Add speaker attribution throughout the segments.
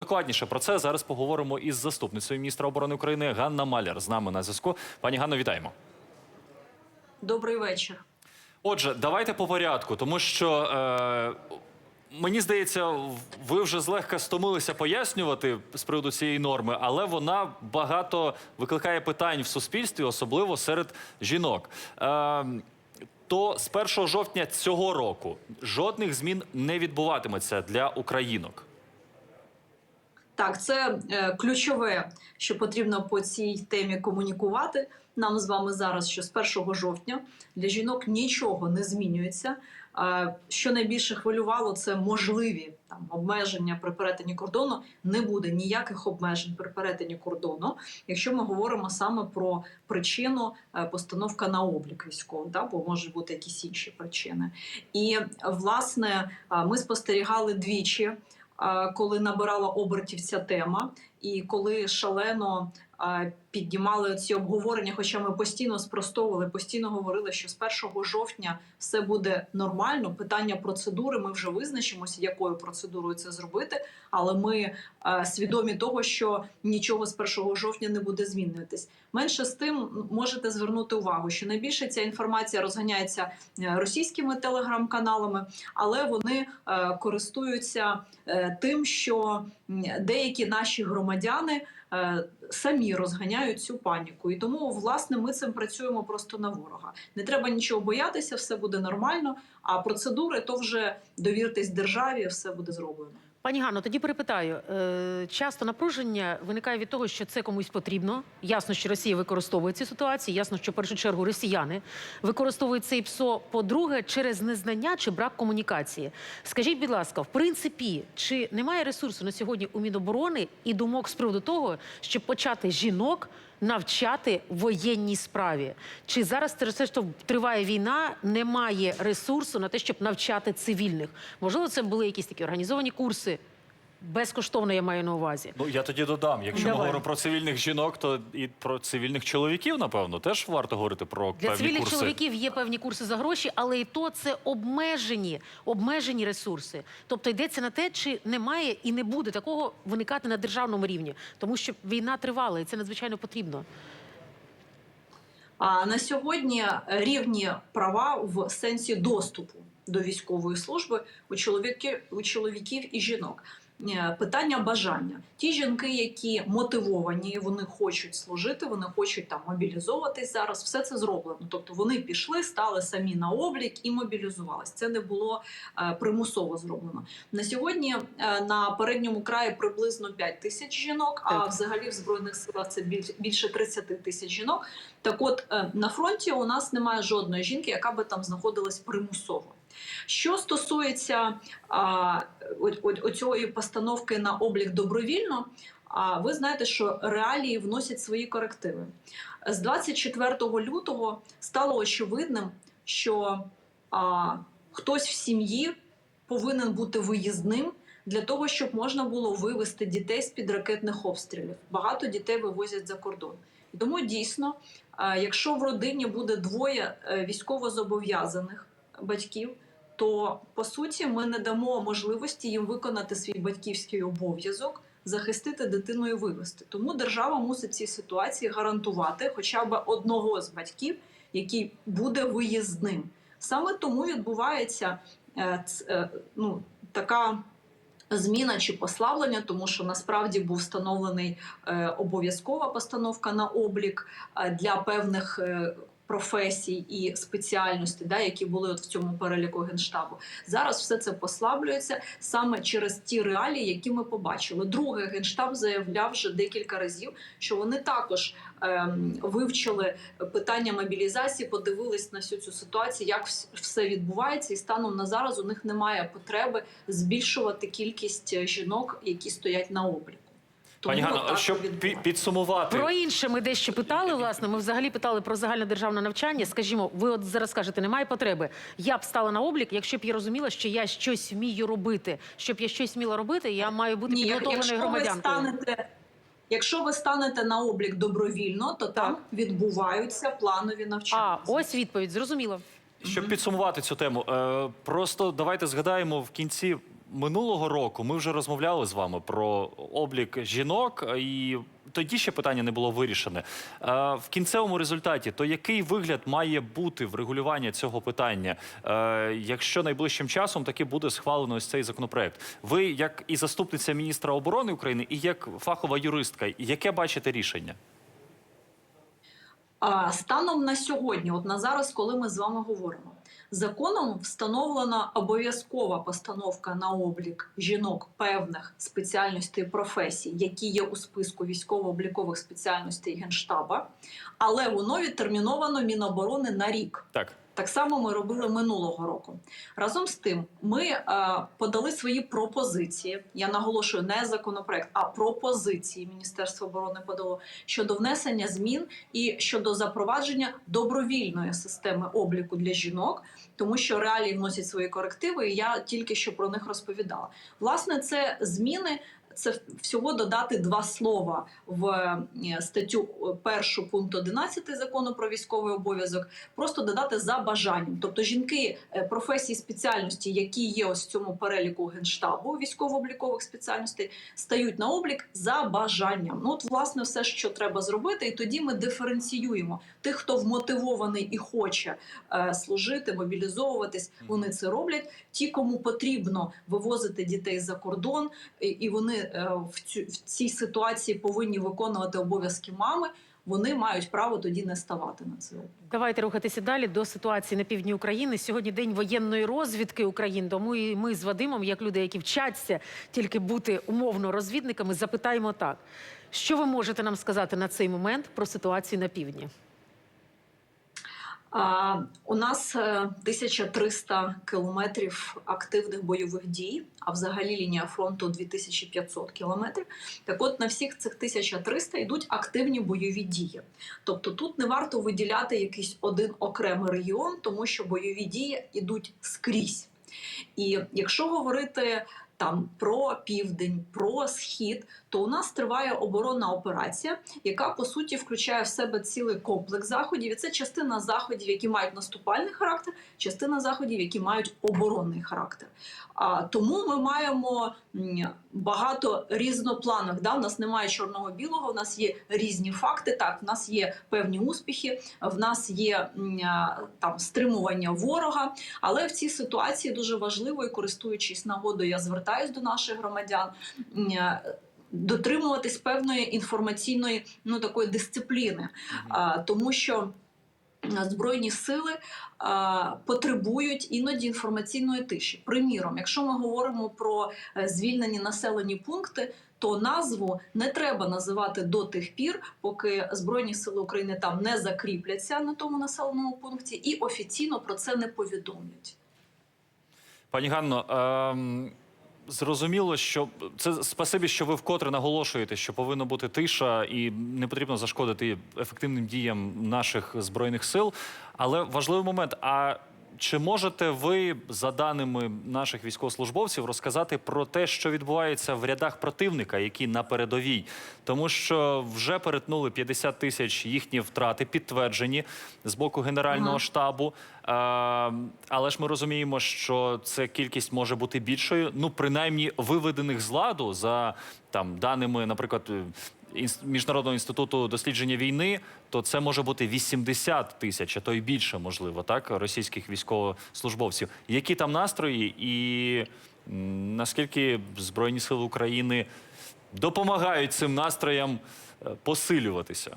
Speaker 1: Докладніше про це зараз поговоримо із заступницею міністра оборони України Ганна Маляр. З нами на зв'язку. Пані Ганно, вітаємо.
Speaker 2: Добрий вечір.
Speaker 1: Отже, давайте по порядку, тому що е, мені здається, ви вже злегка стомилися пояснювати з приводу цієї норми, але вона багато викликає питань в суспільстві, особливо серед жінок. Е, то з 1 жовтня цього року жодних змін не відбуватиметься для українок.
Speaker 2: Так, це е, ключове, що потрібно по цій темі комунікувати. Нам з вами зараз, що з 1 жовтня для жінок нічого не змінюється. Е, що найбільше хвилювало, це можливі там обмеження при перетині кордону. Не буде ніяких обмежень при перетині кордону, якщо ми говоримо саме про причину е, постановка на облік військового, да, бо можуть бути якісь інші причини. І власне ми спостерігали двічі. А, коли набирала обертів ця тема, і коли шалено піднімали ці обговорення, хоча ми постійно спростовували, постійно говорили, що з 1 жовтня все буде нормально. Питання процедури ми вже визначимося, якою процедурою це зробити. Але ми свідомі того, що нічого з 1 жовтня не буде змінюватись. Менше з тим можете звернути увагу, що найбільше ця інформація розганяється е, російськими телеграм-каналами, але вони е, користуються е, тим, що деякі наші громадяни е, самі розганяють цю паніку. І тому, власне, ми цим працюємо просто на ворога. Не треба нічого боятися, все буде нормально. А процедури то вже довіртесь державі, все буде зроблено.
Speaker 3: Пані Ганно, тоді перепитаю. Е, часто напруження виникає від того, що це комусь потрібно. Ясно, що Росія використовує ці ситуації. Ясно, що в першу чергу росіяни використовують цей ПСО. По-друге, через незнання чи брак комунікації. Скажіть, будь ласка, в принципі, чи немає ресурсу на сьогодні у Міноборони і думок з приводу того, щоб почати жінок навчати воєнній справі? Чи зараз через те, що триває війна, немає ресурсу на те, щоб навчати цивільних? Можливо, це були якісь такі організовані курси. Безкоштовно я маю на увазі.
Speaker 1: Ну я тоді додам. Якщо ми
Speaker 3: Давай.
Speaker 1: говоримо про цивільних жінок, то і про цивільних чоловіків, напевно, теж варто говорити про
Speaker 3: Для
Speaker 1: певні
Speaker 3: цивільних
Speaker 1: курси.
Speaker 3: чоловіків є певні курси за гроші, але і то це обмежені, обмежені ресурси. Тобто йдеться на те, чи немає і не буде такого виникати на державному рівні, тому що війна тривала, і це надзвичайно потрібно.
Speaker 2: А на сьогодні рівні права в сенсі доступу до військової служби у чоловіків, у чоловіків і жінок. Е, Питання бажання. Ті жінки, які мотивовані, вони хочуть служити, вони хочуть там мобілізовуватись зараз. Все це зроблено. Тобто вони пішли, стали самі на облік і мобілізувались. Це не було е, примусово зроблено. На сьогодні е, на передньому краї приблизно 5 тисяч жінок, а взагалі в збройних силах це біль- більше 30 тисяч жінок. Так от на фронті у нас немає жодної жінки, яка би там знаходилась примусово. Що стосується а, о- о- оцієї постановки на облік добровільно, а ви знаєте, що реалії вносять свої корективи. З 24 лютого стало очевидним, що а, хтось в сім'ї повинен бути виїзним для того, щоб можна було вивести дітей з під ракетних обстрілів. Багато дітей вивозять за кордон. Тому дійсно, якщо в родині буде двоє е, військовозобов'язаних батьків, то по суті ми не дамо можливості їм виконати свій батьківський обов'язок. Захистити дитину і вивести. Тому держава мусить цій ситуації гарантувати хоча б одного з батьків, який буде виїзним. Саме тому відбувається е, е, ну, така зміна чи послаблення, тому що насправді був встановлений е, обов'язкова постановка на облік для певних. Професій і спеціальностей, да, які були от в цьому переліку генштабу, зараз все це послаблюється саме через ті реалії, які ми побачили. Друге, генштаб заявляв вже декілька разів, що вони також ем, вивчили питання мобілізації, подивились на всю цю ситуацію, як все відбувається, і станом на зараз у них немає потреби збільшувати кількість е, жінок, які стоять на обліку.
Speaker 1: Пані Ганно, щоб пі- підсумувати,
Speaker 3: Про інше ми дещо питали. Власне, ми взагалі питали про загальнодержавне навчання. Скажімо, ви от зараз кажете, немає потреби. Я б стала на облік, якщо б я розуміла, що я щось вмію робити. Щоб я щось вміла робити, я маю бути
Speaker 2: Ні,
Speaker 3: підготовленою
Speaker 2: якщо ви
Speaker 3: громадянкою.
Speaker 2: станете. Якщо ви станете на облік добровільно, то там відбуваються планові навчання.
Speaker 3: А ось відповідь. Зрозуміло.
Speaker 1: щоб підсумувати цю тему, е, просто давайте згадаємо в кінці минулого року ми вже розмовляли з вами про облік жінок, і тоді ще питання не було вирішене. Е, В кінцевому результаті, то який вигляд має бути врегулювання цього питання, е, якщо найближчим часом таки буде схвалено ось цей законопроект? Ви, як і заступниця міністра оборони України, і як фахова юристка, яке бачите рішення?
Speaker 2: Станом на сьогодні, от на зараз, коли ми з вами говоримо, законом встановлена обов'язкова постановка на облік жінок певних спеціальностей професій, які є у списку військово-облікових спеціальностей Генштаба, але воно відтерміновано Міноборони на рік.
Speaker 1: Так.
Speaker 2: Так само ми робили минулого року. Разом з тим, ми е, подали свої пропозиції. Я наголошую не законопроект, а пропозиції Міністерства оборони подало щодо внесення змін і щодо запровадження добровільної системи обліку для жінок, тому що реалії вносять свої корективи. І я тільки що про них розповідала. Власне, це зміни. Це всього додати два слова в е, статтю е, першу пункту 11 закону про військовий обов'язок просто додати за бажанням. Тобто жінки е, професії спеціальності, які є ось в цьому переліку генштабу військово-облікових спеціальностей, стають на облік за бажанням. Ну от власне все, що треба зробити, і тоді ми диференціюємо тих, хто вмотивований і хоче е, служити, мобілізовуватись. Вони це роблять. Ті, кому потрібно вивозити дітей за кордон, і, вони е, в, цю, в цій ситуації повинні виконувати обов'язки мами. Вони мають право тоді не ставати на це.
Speaker 3: Давайте рухатися далі до ситуації на півдні України. Сьогодні день воєнної розвідки України. Тому і ми з Вадимом, як люди, які вчаться тільки бути умовно розвідниками, запитаємо так: що ви можете нам сказати на цей момент про ситуацію на півдні?
Speaker 2: У нас е, 1300 кілометрів активних бойових дій, а взагалі лінія фронту 2500 кілометрів. Так от на всіх цих 1300 йдуть активні бойові дії. Тобто тут не варто виділяти якийсь один окремий регіон, тому що бойові дії йдуть скрізь. І якщо говорити там про південь, про схід, то у нас триває оборонна операція, яка по суті включає в себе цілий комплекс заходів. І це частина заходів, які мають наступальний характер, частина заходів, які мають оборонний характер. А тому ми маємо багато різнопланових. Да? У нас немає чорного білого, у нас є різні факти. Так, в нас є певні успіхи, в нас є там стримування ворога. Але в цій ситуації дуже важливо і користуючись нагодою, я звертаюсь до наших громадян. Дотримуватись певної інформаційної ну такої дисципліни, а, тому що збройні сили а, потребують іноді інформаційної тиші. Приміром, якщо ми говоримо про е, звільнені населені пункти, то назву не треба називати до тих пір, поки Збройні сили України там не закріпляться на тому населеному пункті і офіційно про це не повідомлять.
Speaker 1: Пані Ганно, ем, зрозуміло, що це спасибі, що ви вкотре наголошуєте, що повинна бути тиша і не потрібно зашкодити ефективним діям наших збройних сил. Але важливий момент. А чи можете ви, за даними наших військовослужбовців, розказати про те, що відбувається в рядах противника, які на передовій? Тому що вже перетнули 50 тисяч їхні втрати, підтверджені з боку Генерального
Speaker 2: Ага.
Speaker 1: штабу. Е, але ж ми розуміємо, що ця кількість може бути більшою. Ну, принаймні, виведених з ладу за там даними, наприклад. Міжнародного інституту дослідження війни, то це може бути 80 тисяч, а то й більше, можливо, так, російських військовослужбовців. Які там настрої, і наскільки Збройні Сили України допомагають цим настроям е, посилюватися?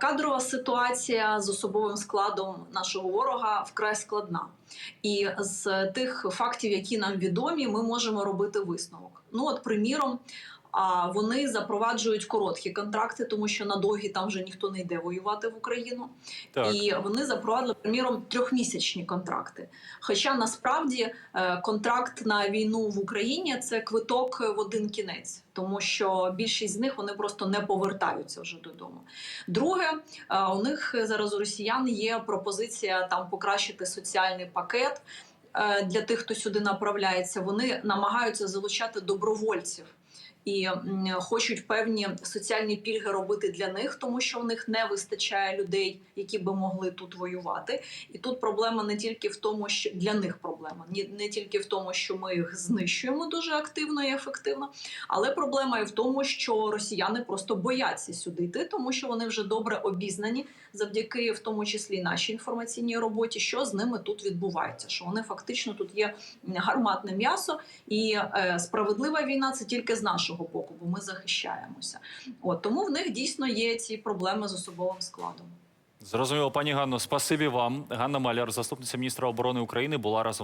Speaker 2: Кадрова ситуація з особовим складом нашого ворога вкрай складна. І з тих фактів, які нам відомі, ми можемо робити висновок. Ну, от, приміром, а вони запроваджують короткі контракти, тому що на довгі там вже ніхто не йде воювати в Україну.
Speaker 1: Так.
Speaker 2: І вони запровадили, приміром, трьохмісячні контракти. Хоча насправді е, контракт на війну в Україні це квиток в один кінець, тому що більшість з них вони просто не повертаються вже додому. Друге, е, у них зараз у росіян є пропозиція там покращити соціальний пакет. е, Для тих, хто сюди направляється, вони намагаються залучати добровольців І хочуть певні соціальні пільги робити для них, тому що у них не вистачає людей, які би могли тут воювати. І тут проблема не тільки в тому, що для них проблема, не тільки в тому, що ми їх знищуємо дуже активно і ефективно, але проблема і в тому, що росіяни просто бояться сюди йти, тому що вони вже добре обізнані завдяки в тому числі нашій інформаційній роботі, що з ними тут відбувається. Що вони фактично тут є гарматне м'ясо, і е, справедлива війна це тільки з нашого боку, бо ми захищаємося. От тому в них дійсно є ці проблеми з особовим складом.
Speaker 1: Зрозуміло, пані Ганно, спасибі вам. Ганна Маляр, заступниця міністра оборони України, була разом.